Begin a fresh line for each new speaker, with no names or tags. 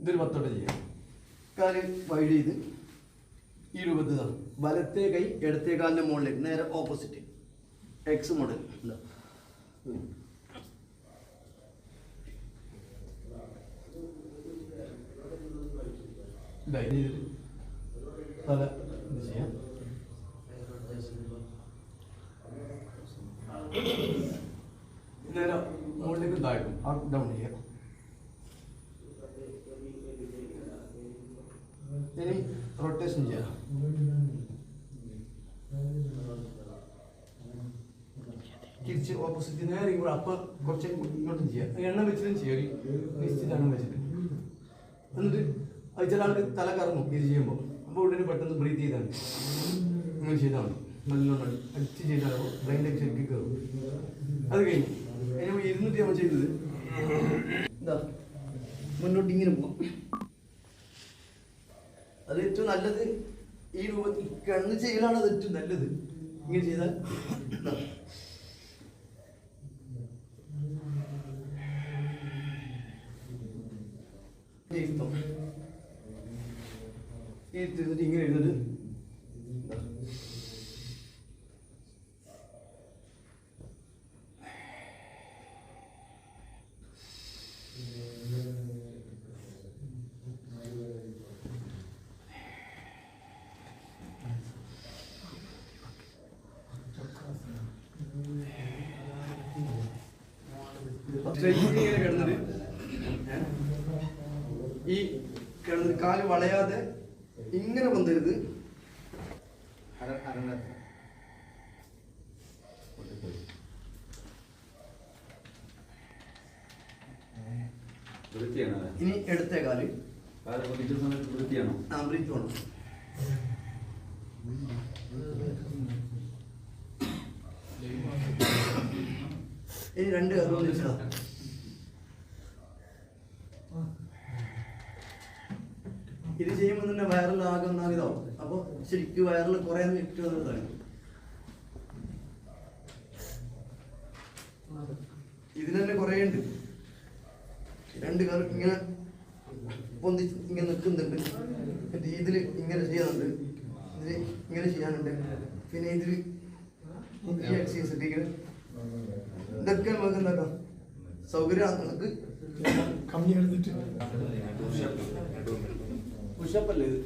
ഇതൊരു പത്തോട്ട് ചെയ്യാം. കാൽ വൈഡ് ചെയ്ത് ഈ രൂപത്തിൽ ഇതാണ് വലത്തെ കൈ ഇടത്തെ കാലിന്റെ മുകളിലേക്ക് നേരെ ഓപ്പോസിറ്റ് എക്സ് മോഡൽ തല ഇത് ചെയ്യാം. മുകളിലേക്ക് താഴ്ത്തും. അപ്പ് ഡൗൺ ചെയ്യാം. ഇനി റൊട്ടേഷൻ ചെയ്യാം. തിരിച്ച് ഓപ്പോസിറ്റ് നേരെ ഇങ്ങോട്ട് അപ്പം കുറച്ച് ഇങ്ങോട്ടും ചെയ്യാം. എണ്ണം വെച്ചിട്ടും ചെയ്യാം. നിശ്ചിത എണ്ണം വെച്ചിട്ട്. എന്നിട്ട് അത് ചില ആൾക്ക് തല കറങ്ങും ഇത് ചെയ്യുമ്പോൾ. അപ്പോൾ ഉടനെ പെട്ടെന്ന് ബ്രീത്ത് ചെയ്താൽ മതി. അങ്ങനെ ചെയ്താൽ മതി. നല്ലോണം അടിച്ച് ചെയ്താൽ ബ്രെയിന്റെ ശരിക്കും കയറും അത് കഴിഞ്ഞു അതിനെ ഇരുന്നിട്ട് നമ്മൾ ചെയ്തത്. എന്താ മുന്നോട്ട് ഇങ്ങനെ പോകാം അത് ഏറ്റവും നല്ലത് ഈ രൂപത്തിൽ കണ്ണ് ചെയ്യലാണ് അത് ഏറ്റവും നല്ലത്. ഇങ്ങനെ ചെയ്താൽ ഇങ്ങനെ ഇരുന്നിട്ട് ഇതാ. സ്ട്രെയിറ്റ് ഇങ്ങനെ കിടന്നിട്ട്? ഈ കിടന്നിട്ട് കാൽ വളയാതെ ഇങ്ങനെ വന്നരുത്
വൃത്തിയാണോ? അത്?
ഇനി എടുത്ത
കാൽ. വൃത്തിയാണോ?
ആ ബ്രീത്ത് വേണം ഇനി രണ്ട് കാലും ഇത് ചെയ്യുമ്പോൾ തന്നെ വൈറൽ ആകെ ഒന്നാകിതാവും അപ്പോൾ ശരിക്കും വൈറൽ കുറേ നിൽക്കുക എന്നുള്ളതാണ് ഇതിന് തന്നെ കുറേ ഉണ്ട്. രണ്ട് കാലം ഇങ്ങനെ പൊന്തി ഇങ്ങനെ നിൽക്കുന്നുണ്ട്. എന്നിട്ട് ഇതിൽ ഇങ്ങനെ ചെയ്യാനുണ്ട്. ഇതിൽ ഇങ്ങനെ ചെയ്യാനുണ്ട്. പിന്നെ ഇതിൽ ഇതൊക്കെ നമുക്ക് എന്താക്കാം? സൗകര്യം നമുക്ക്
കമ്മി എടുത്തിട്ട്.
പുഷപ്പല്ലേ ഇത്